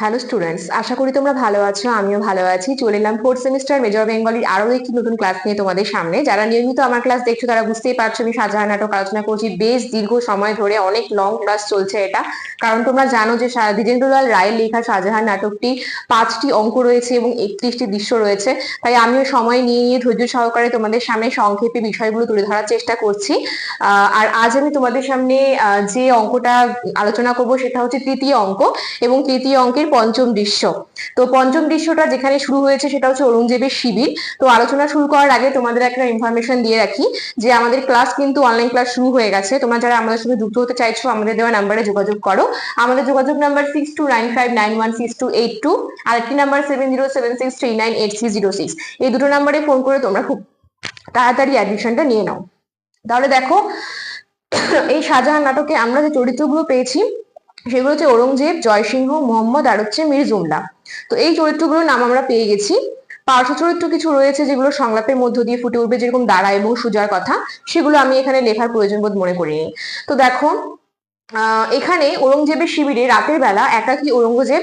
Hello students আশা করি তোমরা ভালো আছো, আমিও ভালো আছি। চলে এলাম ফোর্থ সেমিস্টার মেজর বেঙ্গলির আরও একটি নতুন ক্লাস নিয়ে তোমাদের সামনে। যারা নিয়মিত আমার ক্লাস দেখছ, তারা বুঝতেই পারছ আমি শাহজাহান নাটক আলোচনা করছি। বেশ দীর্ঘ সময় ধরে অনেক লং ক্লাস চলছে এটা। কারণ তোমরা জানো যে দ্বিজেন্দ্রলাল রায়ের লেখা শাহজাহান নাটকটি পাঁচটি অঙ্ক রয়েছে এবং একত্রিশটি দৃশ্য রয়েছে। তাই আমিও সময় নিয়ে নিয়ে ধৈর্য সহকারে তোমাদের সামনে সংক্ষেপে বিষয়গুলো তুলে ধরার চেষ্টা করছি। আর আজ আমি তোমাদের সামনে যে অঙ্কটা আলোচনা করব সেটা হচ্ছে তৃতীয় অঙ্ক এবং তৃতীয় অঙ্কের পঞ্চম দৃশ্য। তো পঞ্চম দৃশ্যটা যেখানে শুরু হয়েছে সেটা হচ্ছে ঔরঙ্গজেবের শিবির। তো আলোচনা শুরু করার আগে তোমাদের একটা ইনফরমেশন দিয়ে রাখি যে আমাদের ক্লাস কিন্তু অনলাইন ক্লাস শুরু হয়ে গেছে। তোমরা যারা আমাদের সাথে যুক্ত হতে চাইছো, আমাদের দেওয়া নাম্বারে যোগাযোগ করো। আমাদের যোগাযোগ number six two nine five nine one six two eight two আর একটি number seven zero seven six three nine eight three zero six এই দুটো নাম্বারে ফোন করে তোমরা খুব তাড়াতাড়ি অ্যাডমিশনটা নিয়ে নাও। তাহলে দেখো, এই শাহজাহান নাটকে আমরা যে চরিত্রগুলো পেয়েছি সেগুলো হচ্ছে ঔরঙ্গজেব, জয়সিংহ, মোহাম্মদ আর হচ্ছে মীর জুমলা তো এই চরিত্রগুলোর নাম আমরা পেয়ে গেছি। পার্শ্ব চরিত্র কিছু রয়েছে যেগুলো সংলাপের মধ্য দিয়ে ফুটে উঠবে, যেরকম দাঁড়া এবং সুজার কথা। সেগুলো আমি এখানে লেখার প্রয়োজন বোধ মনে করিনি। তো দেখো এখানে ঔরঙ্গজেবের শিবিরে রাতের বেলা একাকী ঔরঙ্গজেব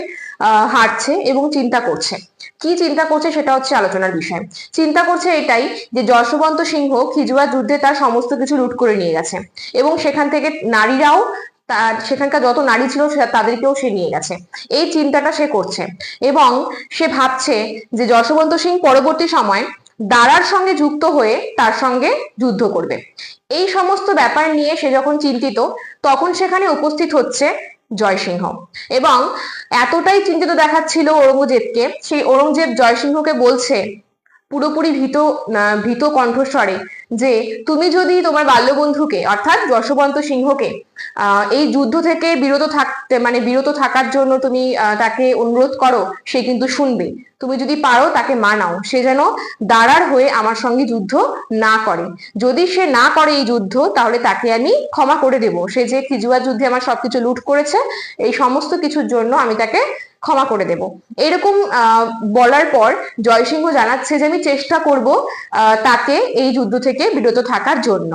হাঁটছে এবং চিন্তা করছে। কি চিন্তা করছে সেটা হচ্ছে আলোচনার বিষয়। চিন্তা করছে এটাই যে যশবন্ত সিংহ খিজুয়া যুদ্ধে তার সমস্ত কিছু লুট করে নিয়ে গেছে। এবং সেখান থেকে নারীরাও তার সেখানকার যত নারী ছিল সে- তাদেরকেও সে নিয়ে গেছে। এই চিন্তাটা সে করছে এবং সে ভাবছে যে যশবন্ত সিং পরবর্তী সময় দারার সঙ্গে যুক্ত হয়ে তার সঙ্গে যুদ্ধ করবে। এই সমস্ত ব্যাপার নিয়ে সে যখন চিন্তিত, তখন সেখানে উপস্থিত হচ্ছে জয়সিংহ এবং এতটাই চিন্তিত দেখাচ্ছিল ঔরঙ্গজেবকে। সেই ঔরঙ্গজেব জয়সিংহকে বলছে পুরোপুরি ভীত ভীত কণ্ঠস্বরে যে তুমি যদি তোমার বাল্যবন্ধুকে, অর্থাৎ যশবন্ত সিংহকে এই যুদ্ধ থেকে বিরত থাকতে মানে বিরত থাকার জন্য তুমি তাকে অনুরোধ করো, সে কিন্তু শুনবে। তুমি যদি পারো, তাকে মানাও। সে যেন দাঁড়ার হয়ে আমার সঙ্গে যুদ্ধ না করে। যদি সে না করে এই যুদ্ধ, তাহলে তাকে আমি ক্ষমা করে দেব। সে যে খিজুয়া যুদ্ধে আমার সবকিছু লুট করেছে, এই সমস্ত কিছুর জন্য আমি তাকে ক্ষমা করে দেব। এরকম বলার পর জয়সিংহ জানাচ্ছে যে, আমি চেষ্টা করব তাকে এই যুদ্ধ থেকে বিরত থাকার জন্য।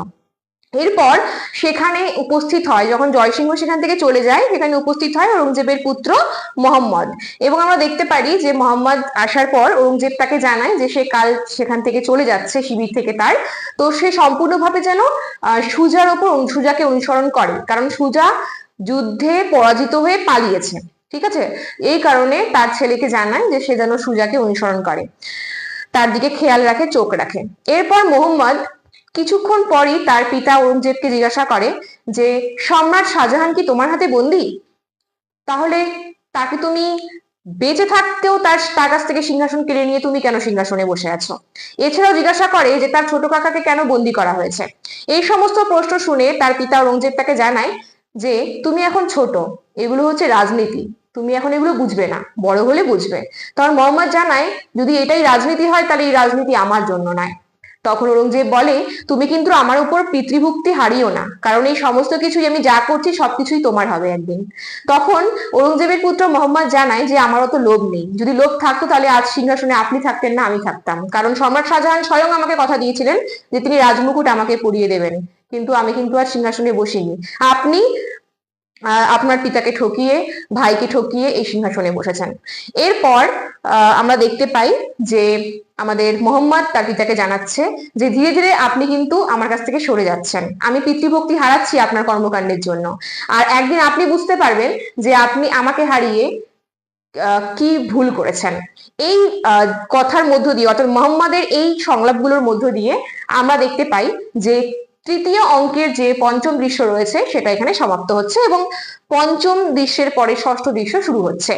এরপর সেখানে উপস্থিত হয়, যখন জয়সিংহ সেখান থেকে চলে যায়, সেখানে উপস্থিত হয় ঔরঙ্গজেবের পুত্র মোহাম্মদ। এবং আমরা দেখতে পারি যে, মোহাম্মদ আসার পর ঔরঙ্গজেব তাকে জানায় যে, সে কাল সেখান থেকে চলে যাচ্ছে, শিবির থেকে তার। তো সে সম্পূর্ণভাবে যেন সুজার ওপর, সুজাকে অনুসরণ করে। কারণ সুজা যুদ্ধে পরাজিত হয়ে পালিয়েছে। ঠিক আছে? এই কারণে তার ছেলেকে জানায় যে সে যেন সুজাকে অনুসরণ করে। তার দিকে খেয়াল রাখে, চোখ রাখে। এরপর মোহাম্মদ কিছুক্ষণ পরই তার পিতা ঔরঙ্গজেবকে জিজ্ঞাসা করে যে, সম্রাট শাহজাহান কি তোমার হাতে বন্দি? তাহলে তাকে তুমি বেঁচে থাকতেও তার তার কাছ থেকে সিংহাসন কেড়ে নিয়ে তুমি কেন সিংহাসনে বসে আছো? এছাড়াও জিজ্ঞাসা করে যে, তার ছোট কাকাকে কেন বন্দি করা হয়েছে? এই সমস্ত প্রশ্ন শুনে তার পিতা ঔরঙ্গজেব তাকে জানায় যে, তুমি এখন ছোট। এগুলো হচ্ছে রাজনীতি। তুমি এখন এগুলো বুঝবে না, বড় হলে বুঝবে। তখন মোহাম্মদ জানায়, যদি এটাই রাজনীতি হয়, তাহলে এই রাজনীতি আমার জন্য নয়। তখন ঔরঙ্গজেব বলে, তুমি কিন্তু আমার উপর পিতৃভুক্তি হারিও না, কারণ এই সমস্ত কিছুই আমি যা করছি, সবকিছুই তোমার হবে একদিন। তখন ঔরঙ্গজেবের পুত্র মোহাম্মদ জানায় যে, আমার অত লোভ নেই। যদি লোভ থাকতো, তাহলে আজ সিংহাসনে আপনি থাকতেন না, আমি থাকতাম। কারণ সম্রাট শাহজাহান স্বয়ং আমাকে কথা দিয়েছিলেন যে, তিনি রাজমুকুট আমাকে পরিয়ে দেবেন। কিন্তু আমি কিন্তু আর সিংহাসনে বসিনি। আপনি আপনার পিতাকে ঠকিয়ে, ভাইকে ঠকিয়ে এই সিংহাসনে বসেছেন। এরপর আমরা দেখতে পাই যে আমাদের মোহাম্মদ তার পিতাকে জানাচ্ছে যে ধীরে ধীরে আপনি কিন্তু আমার কাছ থেকে সরে যাচ্ছেন। আমি পিতৃভক্তি হারাচ্ছি আপনার কর্মকাণ্ডের জন্য। আর একদিন আপনি বুঝতে পারবেন যে আপনি আমাকে হারিয়ে কি ভুল করেছেন। এই কথার মধ্য দিয়ে, অর্থাৎ মোহাম্মদের এই সংলাপগুলোর মধ্য দিয়ে আমরা দেখতে পাই যে তৃতীয় অঙ্কের যে পঞ্চম দৃশ্য রয়েছে, সেটা এখানে সমাপ্ত হচ্ছে এবং পঞ্চম দৃশ্যের পরে ষষ্ঠ দৃশ্য শুরু হচ্ছে।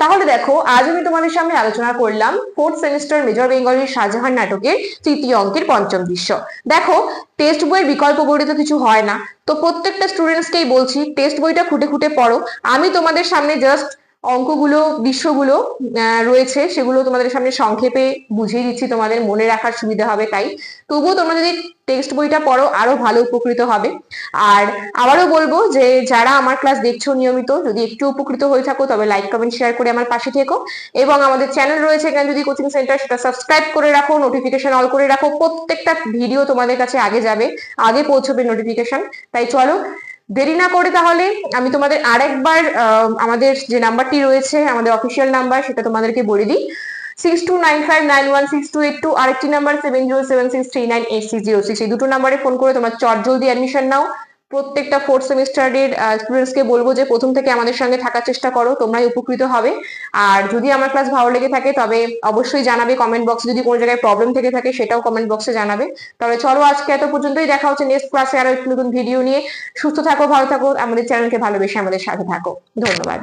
তাহলে দেখো, আজ আমি তোমাদের সামনে আলোচনা করলাম ফোর্থ সেমিস্টার মেজর বেঙ্গলের শাহজাহান নাটকের তৃতীয় অঙ্কের পঞ্চম দৃশ্য। দেখো টেস্ট বইয়ের বিকল্প বইতে তো কিছু হয় না। তো প্রত্যেকটা স্টুডেন্টসকেই বলছি টেস্ট বইটা খুঁটে খুঁটে পড়ো। আমি তোমাদের সামনে জাস্ট অঙ্কগুলো আহ, রয়েছে সেগুলো তোমাদের সামনে সংক্ষেপে বুঝিয়ে দিচ্ছি। তোমাদের মনে রাখার সুবিধা হবে তাই। তবুও তোমরা যদি টেক্সট বইটা পড়ো আরও ভালো উপকৃত হবে। আর আবারও বলব যে যারা আমার ক্লাস দেখছ নিয়মিত যদি একটু উপকৃত হয়ে থাকো তবে লাইক কমেন্ট শেয়ার করে আমার পাশে থেকো। এবং আমাদের চ্যানেল রয়েছে এখানে যদি কোচিং সেন্টার সেটা সাবস্ক্রাইব করে রাখো নোটিফিকেশন অল করে রাখো। প্রত্যেকটা ভিডিও তোমাদের কাছে আগে যাবে আগে পৌঁছবে নোটিফিকেশন তাই চলো দেরি না করে তাহলে আমি তোমাদের আরেকবার আমাদের যে নাম্বারটি রয়েছে, আমাদের অফিসিয়াল নাম্বার, সেটা তোমাদেরকে বলে দিই। Six two nine five nine one six two eight two আরেকটি number seven zero seven six three nine eight six zero six এই দুটো নাম্বারে ফোন করে তোমার চট জলদি অ্যাডমিশন নাও। প্রত্যেকটা ফোর্থ সেমিস্টারের স্টুডেন্টসকে বলব যে প্রথম থেকে আমাদের সঙ্গে থাকার চেষ্টা করো, তোমরাই উপকৃত হবে। আর যদি আমার ক্লাস ভালো লেগে থাকে, তবে অবশ্যই জানাবে কমেন্ট বক্সে যদি কোনো জায়গায় প্রবলেম থেকে থাকে, সেটাও কমেন্ট বক্সে জানাবে। তবে চলো আজকে এত পর্যন্তই, দেখা হচ্ছে নেক্সট ক্লাসে আরও একটু নতুন ভিডিও নিয়ে। সুস্থ থাকো, ভালো থাকো, আমাদের চ্যানেলকে ভালোবেসে আমাদের সাথে থাকো। ধন্যবাদ।